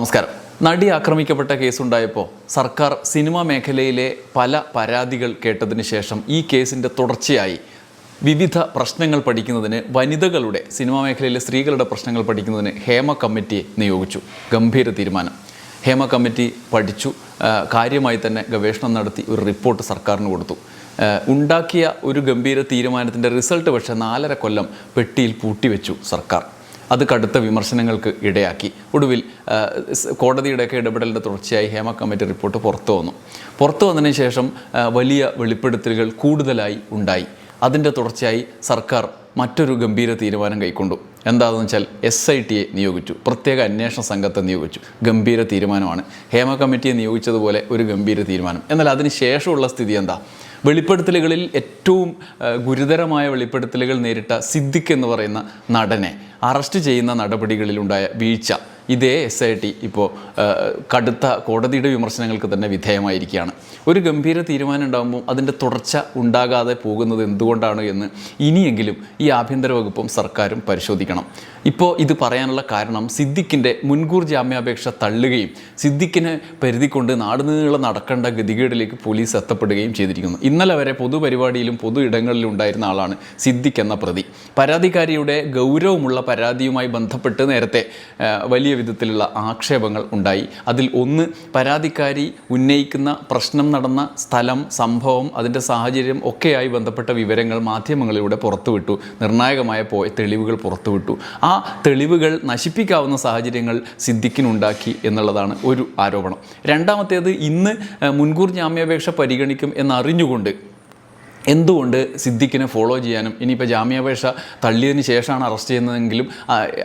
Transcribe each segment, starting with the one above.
നമസ്കാരം. നടി ആക്രമിക്കപ്പെട്ട കേസുണ്ടായപ്പോൾ സർക്കാർ സിനിമാ മേഖലയിലെ പല പരാതികൾ കേട്ടതിന് ശേഷം ഈ കേസിന്റെ തുടർച്ചയായി വിവിധ പ്രശ്നങ്ങൾ പഠിക്കുന്നതിന് വനിതകളുടെ സിനിമാ മേഖലയിലെ സ്ത്രീകളുടെ പ്രശ്നങ്ങൾ പഠിക്കുന്നതിന് ഹേമ കമ്മിറ്റിയെ നിയോഗിച്ചു. ഗംഭീര തീരുമാനം. ഹേമ കമ്മിറ്റി പഠിച്ചു. കാര്യമായി തന്നെ ഗവേഷണം നടത്തി ഒരു റിപ്പോർട്ട് സർക്കാരിന് കൊടുത്തു. ഉണ്ടാക്കിയ ഒരു ഗംഭീര തീരുമാനത്തിന്റെ റിസൾട്ട് പക്ഷേ നാലര കൊല്ലം പെട്ടിയിൽ പൂട്ടിവെച്ചു സർക്കാർ. അത് കടുത്ത വിമർശനങ്ങൾക്ക് ഇടയാക്കി. ഒടുവിൽ കോടതിയുടെയൊക്കെ ഇടപെടലിന്റെ തുടർച്ചയായി ഹേമ കമ്മിറ്റി റിപ്പോർട്ട് പുറത്തു വന്നു. പുറത്തു വന്നതിന് ശേഷം വലിയ വെളിപ്പെടുത്തലുകൾ കൂടുതലായി ഉണ്ടായി. അതിന്റെ തുടർച്ചയായി സർക്കാർ മറ്റൊരു ഗംഭീര തീരുമാനം കൈക്കൊണ്ടു. എന്താണെന്ന് വെച്ചാൽ എസ് ഐ ടിയെ നിയോഗിച്ചു. പ്രത്യേക അന്വേഷണ സംഘത്തെ നിയോഗിച്ചു. ഗംഭീര തീരുമാനമാണ്. ഹേമ കമ്മിറ്റിയെ നിയോഗിച്ചതുപോലെ ഒരു ഗംഭീര തീരുമാനം. എന്നാൽ അതിന് ശേഷമുള്ള സ്ഥിതി എന്താ? വെളിപ്പെടുത്തലുകളിൽ ഏറ്റവും ഗുരുതരമായ വെളിപ്പെടുത്തലുകൾ നേരിട്ട സിദ്ദിഖ് എന്ന് പറയുന്ന നടനെ അറസ്റ്റ് ചെയ്യുന്ന നടപടികളിലുണ്ടായ വീഴ്ച. ഇതേ എസ് ഐ ടി ഇപ്പോൾ കടുത്ത കോടതിയുടെ വിമർശനങ്ങൾക്ക് തന്നെ വിധേയമായിരിക്കുകയാണ്. ഒരു ഗംഭീര തീരുമാനം ഉണ്ടാകുമ്പോൾ അതിന്റെ തുടർച്ച ഉണ്ടാകാതെ പോകുന്നത് എന്തുകൊണ്ടാണ് എന്ന് ഇനിയെങ്കിലും ഈ ആഭ്യന്തര വകുപ്പും സർക്കാരും പരിശോധിക്കണം. ഇപ്പോൾ ഇത് പറയാനുള്ള കാരണം സിദ്ദിഖിന്റെ മുൻകൂർ ജാമ്യാപേക്ഷ തള്ളുകയും സിദ്ദിഖിനെ പരിധിക്കൊണ്ട് നാടുനീളം നടക്കേണ്ട ഗതികേടിലേക്ക് പോലീസ് എത്തപ്പെടുകയും ചെയ്തിരിക്കുന്നു. ഇന്നലെ വരെ പൊതുപരിപാടിയിലും പൊതു ഇടങ്ങളിലും ഉണ്ടായിരുന്ന ആളാണ് സിദ്ദിഖ് എന്ന പ്രതി. പരാതിക്കാരിയുടെ ഗൗരവമുള്ള പരാതിയുമായി ബന്ധപ്പെട്ട് നേരത്തെ വലിയ വിധത്തിലുള്ള ആക്ഷേപങ്ങൾ ഉണ്ടായി. അതിൽ ഒന്ന് പരാതിക്കാരി ഉന്നയിക്കുന്ന പ്രശ്നം നടന്ന സ്ഥലം സംഭവം അതിന്റെ സാഹചര്യം ഒക്കെയായി ബന്ധപ്പെട്ട വിവരങ്ങൾ മാധ്യമങ്ങളിലൂടെ പുറത്തുവിട്ടു. നിർണായകമായ പോ തെളിവുകൾ പുറത്തുവിട്ടു. ആ തെളിവുകൾ നശിപ്പിക്കാവുന്ന സാഹചര്യങ്ങൾ സിദ്ദിഖിനുണ്ടാക്കി എന്നുള്ളതാണ് ഒരു ആരോപണം. രണ്ടാമത്തേത് ഇന്ന് മുൻകൂർ ജാമ്യാപേക്ഷ പരിഗണിക്കും എന്നറിഞ്ഞുകൊണ്ട് എന്തുകൊണ്ട് സിദ്ദിഖിനെ ഫോളോ ചെയ്യാനും ഇനിയിപ്പോൾ ജാമ്യാപേക്ഷ തള്ളിയതിന് ശേഷമാണ് അറസ്റ്റ് ചെയ്യുന്നതെങ്കിലും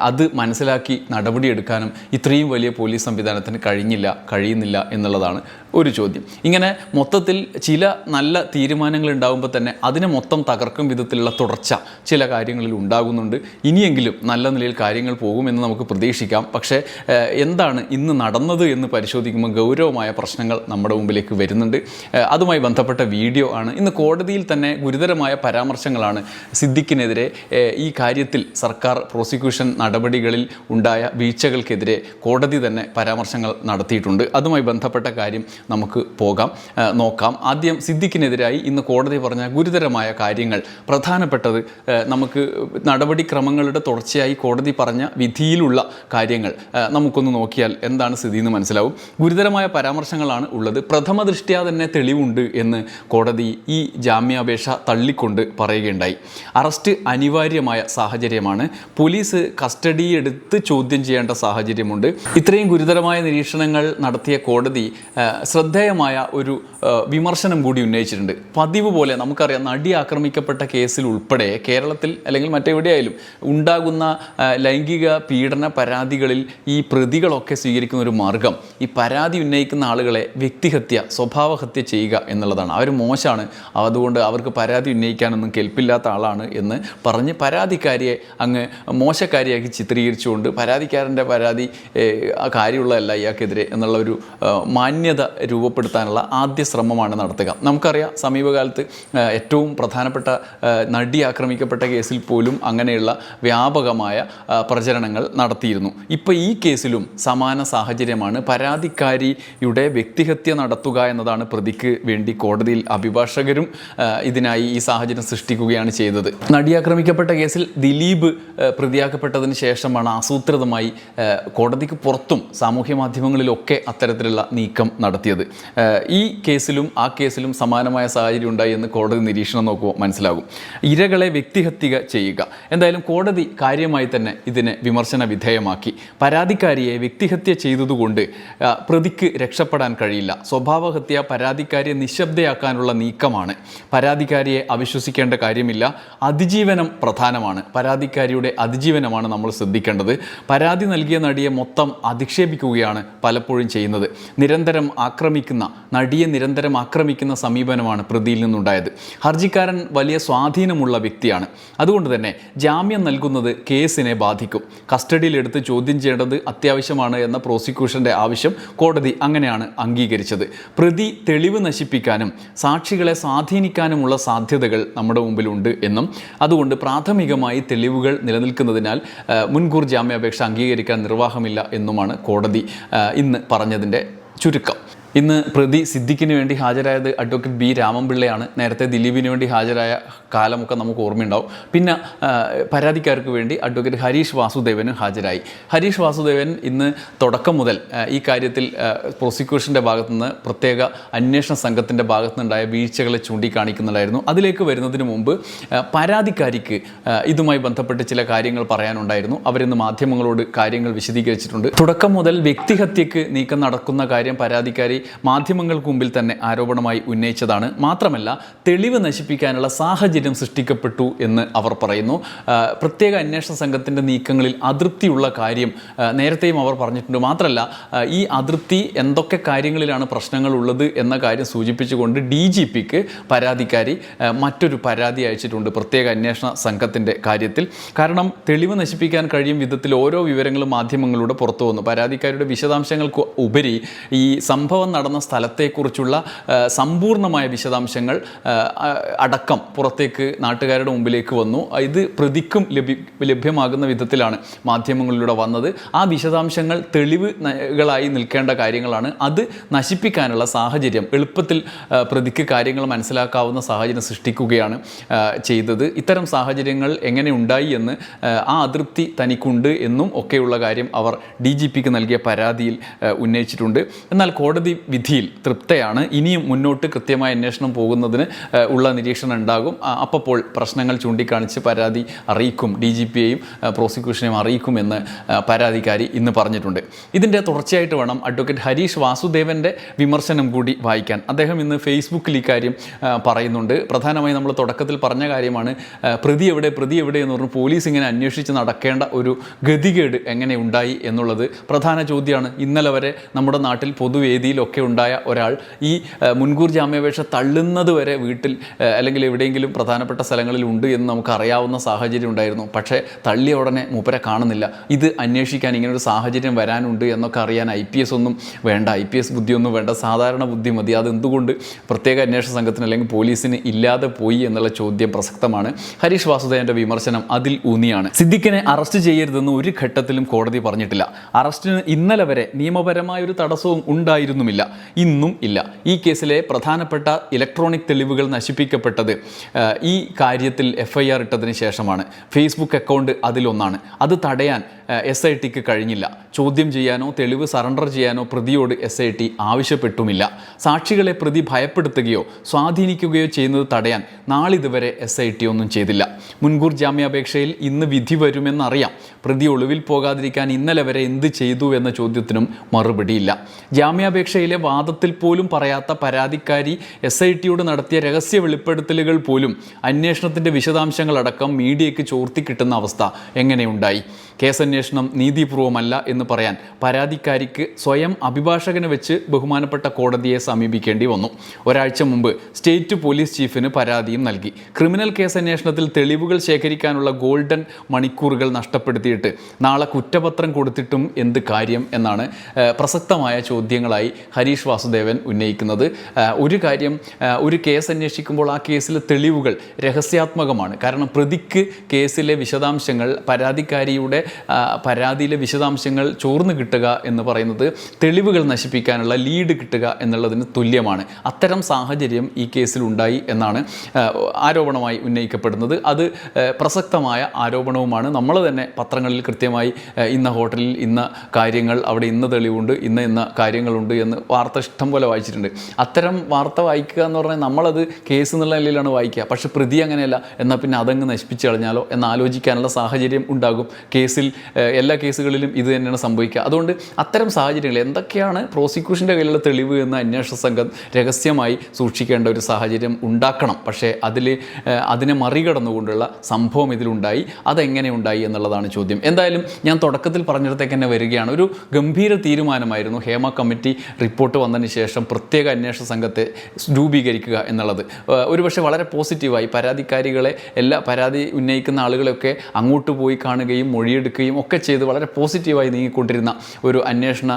അത് മനസ്സിലാക്കി നടപടിയെടുക്കാനും ഇത്രയും വലിയ പോലീസ് സംവിധാനത്തിന് കഴിഞ്ഞില്ല കഴിയുന്നില്ല എന്നുള്ളതാണ് ഒരു ചോദ്യം. ഇങ്ങനെ മൊത്തത്തിൽ ചില നല്ല തീരുമാനങ്ങൾ ഉണ്ടാകുമ്പോൾ തന്നെ അതിനെ മൊത്തം തകർക്കും വിധത്തിലുള്ള തുടർച്ച ചില കാര്യങ്ങളിൽ ഉണ്ടാകുന്നുണ്ട്. ഇനിയെങ്കിലും നല്ല നിലയിൽ കാര്യങ്ങൾ പോകുമെന്ന് നമുക്ക് പ്രതീക്ഷിക്കാം. പക്ഷേ എന്താണ് ഇന്ന് നടന്നത് എന്ന് പരിശോധിക്കുമ്പോൾ ഗൗരവമായ പ്രശ്നങ്ങൾ നമ്മുടെ മുമ്പിലേക്ക് വരുന്നുണ്ട്. അതുമായി ബന്ധപ്പെട്ട വീഡിയോ ആണ്. ഇന്ന് കോടതിയിൽ തന്നെ ഗുരുതരമായ പരാമർശങ്ങളാണ് സിദ്ദിഖിനെതിരെ ഈ കാര്യത്തിൽ സർക്കാർ പ്രോസിക്യൂഷൻ നടപടികളിൽ ഉണ്ടായ വീഴ്ചകൾക്കെതിരെ കോടതി തന്നെ പരാമർശങ്ങൾ നടത്തിയിട്ടുണ്ട്. അതുമായി ബന്ധപ്പെട്ട കാര്യം നമുക്ക് പോകാം. നോക്കാം. ആദ്യം സിദ്ദിഖിനെതിരായി ഇന്ന് കോടതി പറഞ്ഞ ഗുരുതരമായ കാര്യങ്ങൾ. പ്രധാനപ്പെട്ടത് നമുക്ക് നടപടിക്രമങ്ങളുടെ തുടർച്ചയായി കോടതി പറഞ്ഞ വിധിയിലുള്ള കാര്യങ്ങൾ. നമുക്കൊന്ന് നോക്കിയാൽ എന്താണ് സ്ഥിതി എന്ന് മനസ്സിലാവും. ഗുരുതരമായ പരാമർശങ്ങളാണ് ഉള്ളത്. പ്രഥമ ദൃഷ്ട്യാ തന്നെ തെളിവുണ്ട് എന്ന് കോടതി ഈ ജാമ്യാപേക്ഷ തള്ളിക്കൊണ്ട് പറയുകയുണ്ടായി. അറസ്റ്റ് അനിവാര്യമായ സാഹചര്യമാണ്. പോലീസ് കസ്റ്റഡി എടുത്ത് ചോദ്യം ചെയ്യേണ്ട സാഹചര്യമുണ്ട്. ഇത്രയും ഗുരുതരമായ നിരീക്ഷണങ്ങൾ നടത്തിയ കോടതി ശ്രദ്ധേയമായ ഒരു വിമർശനം കൂടി ഉന്നയിച്ചിട്ടുണ്ട്. പതിവ് പോലെ നമുക്കറിയാം നടി ആക്രമിക്കപ്പെട്ട കേസിൽ ഉൾപ്പെടെ കേരളത്തിൽ അല്ലെങ്കിൽ മറ്റെവിടെയായാലും ഉണ്ടാകുന്ന ലൈംഗിക പീഡന പരാതികളിൽ ഈ പ്രതികളൊക്കെ സ്വീകരിക്കുന്ന ഒരു മാർഗം ഈ പരാതി ഉന്നയിക്കുന്ന ആളുകളെ വ്യക്തിഹത്യ സ്വഭാവഹത്യ ചെയ്യുക എന്നുള്ളതാണ്. അവർ മോശമാണ്. അതുകൊണ്ട് അവർക്ക് പരാതി ഉന്നയിക്കാനൊന്നും കെൽപ്പില്ലാത്ത ആളാണ് എന്ന് പറഞ്ഞ് പരാതിക്കാരിയെ അങ്ങ് മോശക്കാരിയാക്കി ചിത്രീകരിച്ചുകൊണ്ട് പരാതിക്കാരന്റെ പരാതി കാര്യമുള്ളതല്ല ഇയാൾക്കെതിരെ എന്നുള്ള ഒരു മാന്യത രൂപപ്പെടുത്താനുള്ള ആദ്യ ശ്രമമാണ് നടത്തുക. നമുക്കറിയാം സമീപകാലത്ത് ഏറ്റവും പ്രധാനപ്പെട്ട നടി ആക്രമിക്കപ്പെട്ട കേസിൽ പോലും അങ്ങനെയുള്ള വ്യാപകമായ പ്രചരണങ്ങൾ നടത്തിയിരുന്നു. ഇപ്പോൾ ഈ കേസിലും സമാന സാഹചര്യമാണ് പരാതിക്കാരിയുടെ വ്യക്തിഹത്യ നടത്തുക എന്നതാണ് പ്രതിക്ക് വേണ്ടി കോടതിയിൽ അഭിഭാഷകരും ഇതിനായി ഈ സാഹചര്യം സൃഷ്ടിക്കുകയാണ് ചെയ്തത്. നടി ആക്രമിക്കപ്പെട്ട കേസിൽ ദിലീപ് പ്രതിയാക്കപ്പെട്ടതിന് ശേഷമാണ് ആസൂത്രിതമായി കോടതിക്ക് പുറത്തും സാമൂഹ്യ മാധ്യമങ്ങളിലൊക്കെ അത്തരത്തിലുള്ള നീക്കം നടത്തിയത്. ഈ കേസിലും ആ കേസിലും സമാനമായ സാഹചര്യം ഉണ്ടായി എന്ന് കോടതി നിരീക്ഷണം നോക്കുമ്പോൾ മനസ്സിലാകും. ഇരകളെ വ്യക്തിഹത്യ ചെയ്യുക. എന്തായാലും കോടതി കാര്യമായി തന്നെ ഇതിനെ വിമർശന വിധേയമാക്കി. പരാതിക്കാരിയെ വ്യക്തിഹത്യ ചെയ്തതുകൊണ്ട് പ്രതിക്ക് രക്ഷപ്പെടാൻ കഴിയില്ല. സ്വഭാവഹത്യ പരാതിക്കാരിയെ നിശബ്ദയാക്കാനുള്ള നീക്കമാണ്. പരാതിക്കാരിയെ അവിശ്വസിക്കേണ്ട കാര്യമില്ല. അതിജീവനം പ്രധാനമാണ്. പരാതിക്കാരിയുടെ അതിജീവനമാണ് നമ്മൾ ശ്രദ്ധിക്കേണ്ടത്. പരാതി നൽകിയ നടിയെ മൊത്തം അധിക്ഷേപിക്കുകയാണ് പലപ്പോഴും ചെയ്യുന്നത്. നിരന്തരം ആക്രമിക്കുന്ന നടിയെ നിരന്തരം ആക്രമിക്കുന്ന സമീപനമാണ് പ്രതിയിൽ നിന്നുണ്ടായത്. ഹർജിക്കാരൻ വലിയ സ്വാധീനമുള്ള വ്യക്തിയാണ്. അതുകൊണ്ട് തന്നെ ജാമ്യം നൽകുന്നത് കേസിനെ ബാധിക്കും. കസ്റ്റഡിയിലെടുത്ത് ചോദ്യം ചെയ്യേണ്ടത് അത്യാവശ്യമാണ് എന്ന പ്രോസിക്യൂഷന്റെ ആവശ്യം കോടതി അങ്ങനെയാണ് അംഗീകരിച്ചത്. പ്രതി തെളിവ് നശിപ്പിക്കാനും സാക്ഷികളെ സ്വാധീനിക്കാനുമുള്ള സാധ്യതകൾ നമ്മുടെ മുമ്പിലുണ്ട് എന്നും അതുകൊണ്ട് പ്രാഥമികമായി തെളിവുകൾ നിലനിൽക്കുന്നതിനാൽ മുൻകൂർ ജാമ്യാപേക്ഷ അംഗീകരിക്കാൻ നിർവാഹമില്ല എന്നുമാണ് കോടതി ഇന്ന് പറഞ്ഞതിന്റെ ചുരുക്കം. ഇന്ന് പ്രതി സിദ്ദിഖിന് വേണ്ടി ഹാജരായത് അഡ്വക്കേറ്റ് ബി രാമൻപിള്ളയാണ്. നേരത്തെ ദിലീപിന് വേണ്ടി ഹാജരായ കാലമൊക്കെ നമുക്ക് ഓർമ്മയുണ്ടാവും. പിന്നെ പരാതിക്കാർക്ക് വേണ്ടി അഡ്വക്കേറ്റ് ഹരീഷ് വാസുദേവന് ഹാജരായി. ഹരീഷ് വാസുദേവൻ ഇന്ന് തുടക്കം മുതൽ ഈ കാര്യത്തിൽ പ്രോസിക്യൂഷന്റെ ഭാഗത്തുനിന്ന് പ്രത്യേക അന്വേഷണ സംഘത്തിന്റെ ഭാഗത്തുനിന്നുണ്ടായ വീഴ്ചകളെ ചൂണ്ടിക്കാണിക്കുന്നുണ്ടായിരുന്നു. അതിലേക്ക് വരുന്നതിന് മുമ്പ് പരാതിക്കാരിക്ക് ഇതുമായി ബന്ധപ്പെട്ട് ചില കാര്യങ്ങൾ പറയാനുണ്ടായിരുന്നു. അവരിന്ന് മാധ്യമങ്ങളോട് കാര്യങ്ങൾ വിശദീകരിച്ചിട്ടുണ്ട്. തുടക്കം മുതൽ വ്യക്തിഹത്യക്ക് നീക്കം നടക്കുന്ന കാര്യം പരാതിക്കാരി മാധ്യമങ്ങൾക്ക് മുമ്പിൽ തന്നെ ആരോപണമായി ഉന്നയിച്ചതാണ്. മാത്രമല്ല തെളിവ് നശിപ്പിക്കാനുള്ള സാഹചര്യം സൃഷ്ടിക്കപ്പെട്ടു എന്ന് അവർ പറയുന്നു. പ്രത്യേക അന്വേഷണ സംഘത്തിന്റെ നീക്കങ്ങളിൽ അതൃപ്തിയുള്ള കാര്യം നേരത്തെയും അവർ പറഞ്ഞിട്ടുണ്ട്. മാത്രമല്ല ഈ അതൃപ്തി എന്തൊക്കെ കാര്യങ്ങളിലാണ് പ്രശ്നങ്ങൾ ഉള്ളത് എന്ന കാര്യം സൂചിപ്പിച്ചുകൊണ്ട് ഡി ജി പിക്ക് പരാതിക്കാരി മറ്റൊരു പരാതി അയച്ചിട്ടുണ്ട് പ്രത്യേക അന്വേഷണ സംഘത്തിന്റെ കാര്യത്തിൽ. കാരണം തെളിവ് നശിപ്പിക്കാൻ കഴിയും വിധത്തിൽ ഓരോ വിവരങ്ങളും മാധ്യമങ്ങളിലൂടെ പുറത്തു വന്നു. പരാതിക്കാരുടെ വിശദാംശങ്ങൾക്ക് ഉപരി ഈ സംഭവം നടന്ന സ്ഥലത്തെക്കുറിച്ചുള്ള സമ്പൂർണമായ വിശദാംശങ്ങൾ അടക്കം പുറത്തേക്ക് നാട്ടുകാരുടെ മുമ്പിലേക്ക് വന്നു. ഇത് പ്രതിക്കും ലഭ്യ ലഭ്യമാകുന്ന വിധത്തിലാണ് മാധ്യമങ്ങളിലൂടെ വന്നത്. ആ വിശദാംശങ്ങൾ തെളിവുകളായി നിൽക്കേണ്ട കാര്യങ്ങളാണ്. അത് നശിപ്പിക്കാനുള്ള സാഹചര്യം എളുപ്പത്തിൽ പ്രതിക്ക് കാര്യങ്ങൾ മനസ്സിലാക്കാവുന്ന സാഹചര്യം സൃഷ്ടിക്കുകയാണ് ചെയ്തത്. ഇത്തരം സാഹചര്യങ്ങൾ എങ്ങനെ ഉണ്ടായി എന്ന് ആ അതൃപ്തി തനിക്കുണ്ട് എന്നും ഒക്കെയുള്ള കാര്യം അവർ ഡി ജി പിക്ക് നൽകിയ പരാതിയിൽ ഉന്നയിച്ചിട്ടുണ്ട്. എന്നാൽ കോടതി വിധിയിൽ തൃപ്തയാണ്. ഇനിയും മുന്നോട്ട് കൃത്യമായ അന്വേഷണം പോകുന്നതിന് ഉള്ള നിരീക്ഷണം ഉണ്ടാകും. അപ്പോൾ പ്രശ്നങ്ങൾ ചൂണ്ടിക്കാണിച്ച് പരാതി അറിയിക്കും. ഡി ജി പിയെയും പ്രോസിക്യൂഷനെയും അറിയിക്കുമെന്ന് പരാതിക്കാരി ഇന്ന് പറഞ്ഞിട്ടുണ്ട്. ഇതിന്റെ തുടർച്ചയായിട്ട് വേണം അഡ്വക്കേറ്റ് ഹരീഷ് വാസുദേവന്റെ വിമർശനം കൂടി വായിക്കാൻ. അദ്ദേഹം ഇന്ന് ഫേസ്ബുക്കിൽ ഇക്കാര്യം പറയുന്നുണ്ട്. പ്രധാനമായും നമ്മൾ തുടക്കത്തിൽ പറഞ്ഞ കാര്യമാണ് പ്രതി എവിടെ പ്രതി എവിടെ എന്ന് പറഞ്ഞു പോലീസ് ഇങ്ങനെ അന്വേഷിച്ച് നടക്കേണ്ട ഒരു ഗതികേട് എങ്ങനെ ഉണ്ടായി എന്നുള്ളത് പ്രധാന ചോദ്യമാണ്. ഇന്നലെ വരെ നമ്മുടെ നാട്ടിൽ പൊതുവേദിയിലൊക്കെ ഉണ്ടായ ഒരാൾ ഈ മുൻകൂർ ജാമ്യാപേക്ഷ തള്ളുന്നത് വരെ വീട്ടിൽ അല്ലെങ്കിൽ എവിടെയെങ്കിലും പ്രധാനപ്പെട്ട സ്ഥലങ്ങളിൽ ഉണ്ട് എന്ന് നമുക്ക് അറിയാവുന്ന സാഹചര്യം ഉണ്ടായിരുന്നു. പക്ഷേ തള്ളിയ ഉടനെ മൂപ്പരെ കാണുന്നില്ല. ഇത് അന്വേഷിക്കാൻ ഇങ്ങനൊരു സാഹചര്യം വരാനുണ്ട് എന്നൊക്കെ അറിയാൻ ഐ പി എസ് ഒന്നും വേണ്ട. ഐ പി എസ് ബുദ്ധിയൊന്നും വേണ്ട. സാധാരണ ബുദ്ധി മതി. അതെന്തുകൊണ്ട് പ്രത്യേക അന്വേഷണ സംഘത്തിന് അല്ലെങ്കിൽ പോലീസിന് ഇല്ലാതെ പോയി എന്നുള്ള ചോദ്യം പ്രസക്തമാണ്. ഹരീഷ് വാസുദേവന്റെ വിമർശനം അതിൽ ഊന്നിയാണ്. സിദ്ദിഖിനെ അറസ്റ്റ് ചെയ്യരുതെന്ന് ഒരു ഘട്ടത്തിലും കോടതി പറഞ്ഞിട്ടില്ല. അറസ്റ്റിന് ഇന്നലെ വരെ നിയമപരമായ ഒരു തടസ്സവും ഉണ്ടായിരുന്നുമില്ല. ഇന്നും ഇല്ല. ഈ കേസിലെ പ്രധാനപ്പെട്ട ഇലക്ട്രോണിക് തെളിവുകൾ നശിപ്പിക്കപ്പെട്ടത് ഈ കാര്യത്തിൽ എഫ് ഐ ആർ ഇട്ടതിന് ശേഷമാണ്. ഫേസ്ബുക്ക് അക്കൗണ്ട് അതിലൊന്നാണ്. അത് തടയാൻ എസ് ഐ ടിക്ക് കഴിഞ്ഞില്ല. ചോദ്യം ചെയ്യാനോ തെളിവ് സറണ്ടർ ചെയ്യാനോ പ്രതിയോട് എസ് ഐ ടി ആവശ്യപ്പെട്ടുമില്ല. സാക്ഷികളെ പ്രതി ഭയപ്പെടുത്തുകയോ സ്വാധീനിക്കുകയോ ചെയ്യുന്നത് തടയാൻ നാളിതുവരെ എസ് ഐ ടി ഒന്നും ചെയ്തില്ല. മുൻകൂർ ജാമ്യാപേക്ഷയിൽ ഇന്ന് വിധി വരുമെന്നറിയാം. പ്രതി ഒളിവിൽ പോകാതിരിക്കാൻ ഇന്നലെ വരെ എന്ത് ചെയ്തു എന്ന ചോദ്യത്തിനും മറുപടിയില്ല. ജാമ്യാപേക്ഷയിലെ വാദത്തിൽ പോലും പറയാത്ത പരാതിക്കാരി എസ് ഐ ടിയോട് നടത്തിയ രഹസ്യ വെളിപ്പെടുത്തലുകൾ പോലും അന്വേഷണത്തിന്റെ വിശദാംശങ്ങളടക്കം മീഡിയയ്ക്ക് ചോർത്തി കിട്ടുന്ന അവസ്ഥ എങ്ങനെയുണ്ടായി? കേസന്വേഷണം നീതിപൂർവമല്ല എന്ന് പറയാൻ പരാതിക്കാരിക്ക് സ്വയം അഭിഭാഷകനെ വെച്ച് ബഹുമാനപ്പെട്ട കോടതിയെ സമീപിക്കേണ്ടി വന്നു. ഒരാഴ്ച മുമ്പ് സ്റ്റേറ്റ് പോലീസ് ചീഫിന് പരാതിയും നൽകി. ക്രിമിനൽ കേസന്വേഷണത്തിൽ തെളിവുകൾ ശേഖരിക്കാനുള്ള ഗോൾഡൻ മണിക്കൂറുകൾ നഷ്ടപ്പെടുത്തിയിട്ട് നാളെ കുറ്റപത്രം കൊടുത്തിട്ടും എന്ത് കാര്യം എന്നാണ് പ്രസക്തമായ ചോദ്യങ്ങളായി ഹരീഷ് വാസുദേവൻ ഉന്നയിക്കുന്നത്. ഒരു കാര്യം ഒരു കേസ് അന്വേഷിക്കുമ്പോൾ ആ കേസിലെ തെളിവുകൾ രഹസ്യാത്മകമാണ്. കാരണം പ്രതിക്ക് കേസിലെ വിശദാംശങ്ങൾ പരാതിക്കാരിയുടെ പരാതിയിലെ വിശദാംശങ്ങൾ ചോർന്നു കിട്ടുക എന്ന് പറയുന്നത് തെളിവുകൾ നശിപ്പിക്കാനുള്ള ലീഡ് കിട്ടുക എന്നുള്ളതിന് തുല്യമാണ്. അത്തരം സാഹചര്യം ഈ കേസിൽ ഉണ്ടായി എന്നാണ് ആരോപണമായി ഉന്നയിക്കപ്പെടുന്നത്. അത് പ്രസക്തമായ ആരോപണവുമാണ്. നമ്മൾ തന്നെ പത്രങ്ങളിൽ കൃത്യമായി ഇന്ന ഹോട്ടലിൽ ഇന്ന കാര്യങ്ങൾ അവിടെ ഇന്ന തെളിവുണ്ട് ഇന്ന ഇന്ന കാര്യങ്ങളുണ്ട് എന്ന് വാർത്ത ഇഷ്ടം പോലെ വായിച്ചിട്ടുണ്ട്. അത്തരം വാർത്ത വായിക്കുക എന്ന് പറഞ്ഞാൽ നമ്മളത് കേസ് എന്നുള്ള നിലയിലാണ് വായിക്കുക. പക്ഷേ പ്രതി അങ്ങനെയല്ല. എന്നാൽ പിന്നെ അതങ്ങ് നശിപ്പിച്ചു കളഞ്ഞാലോ എന്ന് ആലോചിക്കാനുള്ള സാഹചര്യം ഉണ്ടാകും. കേസിൽ എല്ലാ കേസുകളിലും ഇത് തന്നെയാണ് സംഭവിക്കുക. അതുകൊണ്ട് അത്തരം സാഹചര്യങ്ങൾ എന്തൊക്കെയാണ് പ്രോസിക്യൂഷന്റെ കയ്യിലുള്ള തെളിവ് എന്ന് അന്വേഷണ സംഘം രഹസ്യമായി സൂക്ഷിക്കേണ്ട ഒരു സാഹചര്യം ഉണ്ടാക്കണം. പക്ഷേ അതിൽ അതിനെ മറികടന്നുകൊണ്ടുള്ള സംഭവം ഇതിലുണ്ടായി. അതെങ്ങനെ ഉണ്ടായി എന്നുള്ളതാണ് ചോദ്യം. എന്തായാലും ഞാൻ തുടക്കത്തിൽ പറഞ്ഞിടത്തേക്ക് തന്നെ വരികയാണ്. ഒരു ഗംഭീര തീരുമാനമായിരുന്നു ഹേമ കമ്മിറ്റി റിപ്പോർട്ട് വന്നതിന് ശേഷം പ്രത്യേക അന്വേഷണ സംഘത്തെ രൂപീകരിക്കുക എന്നുള്ളത്. ഒരുപക്ഷെ വളരെ പോസിറ്റീവായി പരാതിക്കാരികളെ എല്ലാ പരാതി ഉന്നയിക്കുന്ന ആളുകളെയൊക്കെ അങ്ങോട്ട് പോയി കാണുകയും മൊഴിയെടുക്കുകയും നടപടിയെടുക്കുകയും ഒക്കെ ചെയ്ത് വളരെ പോസിറ്റീവായി നീങ്ങിക്കൊണ്ടിരുന്ന ഒരു അന്വേഷണ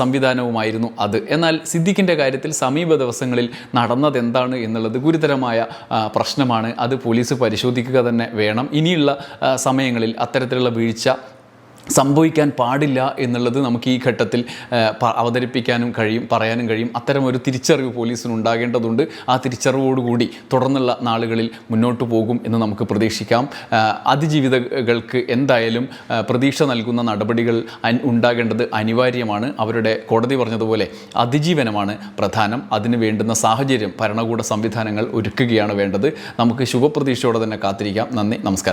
സംവിധാനവുമായിരുന്നു അത്. എന്നാൽ സിദ്ദിഖിന്റെ കാര്യത്തിൽ സമീപ ദിവസങ്ങളിൽ നടന്നത് എന്താണ് എന്നുള്ളത് ഗുരുതരമായ പ്രശ്നമാണ്. അത് പോലീസ് പരിശോധിക്കുക തന്നെ വേണം. ഇനിയുള്ള സമയങ്ങളിൽ അത്തരത്തിലുള്ള വീഴ്ച സംഭവിക്കാൻ പാടില്ല എന്നുള്ളത് നമുക്ക് ഈ ഘട്ടത്തിൽ അവതരിപ്പിക്കാനും കഴിയും പറയാനും കഴിയും. അത്തരം ഒരു തിരിച്ചറിവ് പോലീസിന് ഉണ്ടാകേണ്ടതുണ്ട്. ആ തിരിച്ചറിവോടുകൂടി തുടർന്നുള്ള നാളുകളിൽ മുന്നോട്ട് പോകും എന്ന് നമുക്ക് പ്രതീക്ഷിക്കാം. അതിജീവിതകൾക്ക് എന്തായാലും പ്രതീക്ഷ നൽകുന്ന നടപടികൾ ഉണ്ടാകേണ്ടത് അനിവാര്യമാണ്. അവരുടെ കോടതി പറഞ്ഞതുപോലെ അതിജീവനമാണ് പ്രധാനം. അതിന് വേണ്ടുന്ന സാഹചര്യം ഭരണകൂട സംവിധാനങ്ങൾ ഒരുക്കുകയാണ് വേണ്ടത്. നമുക്ക് ശുഭപ്രതീക്ഷയോടെ തന്നെ കാത്തിരിക്കാം. നന്ദി നമസ്കാരം.